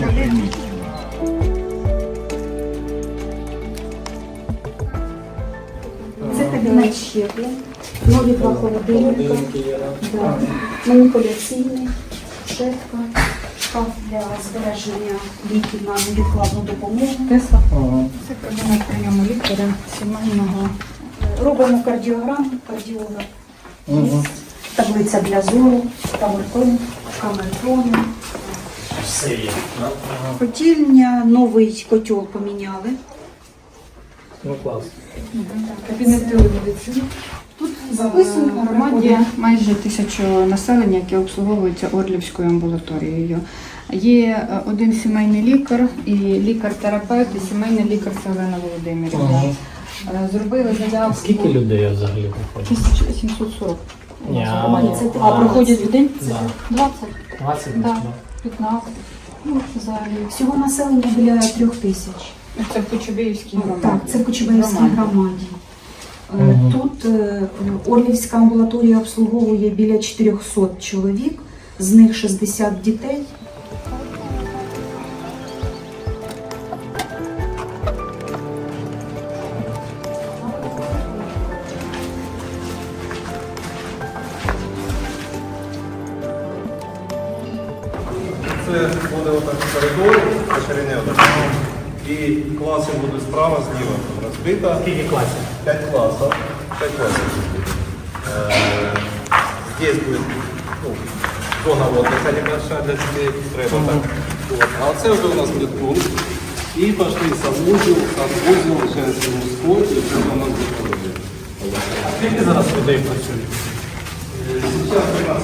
Що Це кабінет щеплень, нові два холодильника, да, маніпуляційний, шефка, шкаф для збереження ліків на невідкладну допомогу. Це кабінет прийому лікаря сімейного. Робимо кардіограму, кардіолог. Є таблиця для зору, камертон, камертони. Все є. Котільня, новий котел поміняли. Ну клас. Кабінет телемедицини. Тут В записано громаді майже тисячу населення, яке обслуговується Орлівською амбулаторією. Є е, один сімейний лікар і лікар-терапевт, і сімейний лікар це Олена Володимирівна. Ага. Е, Зробили заявку. Скільки людей взагалі приходить? 1740. Ні, це А проходять в день? Да. 20, 20 Да. Да. 15. Ну, взагалі. Всього населення біля трьох тисяч. Це в Кочубеївській громаді. Так, це в Кочубеївській громаді. Е, Тут е, Орлівська амбулаторія обслуговує біля 400 чоловік, з них 60 дітей. Це буде отак коридор, по ширині отак. І класи будуть справа, зліва розбита. Скільки класів? П'ять класів. П'ять класів. Е, Здесь буде ну, зона отдыха небольшая для дітей, треба так. Вот. А це вже у нас буде пункт. І пошли санвузел, санвузел, женський мужской, і це у нас буде холодильник. Скільки зараз людей працює? Е, Сейчас у нас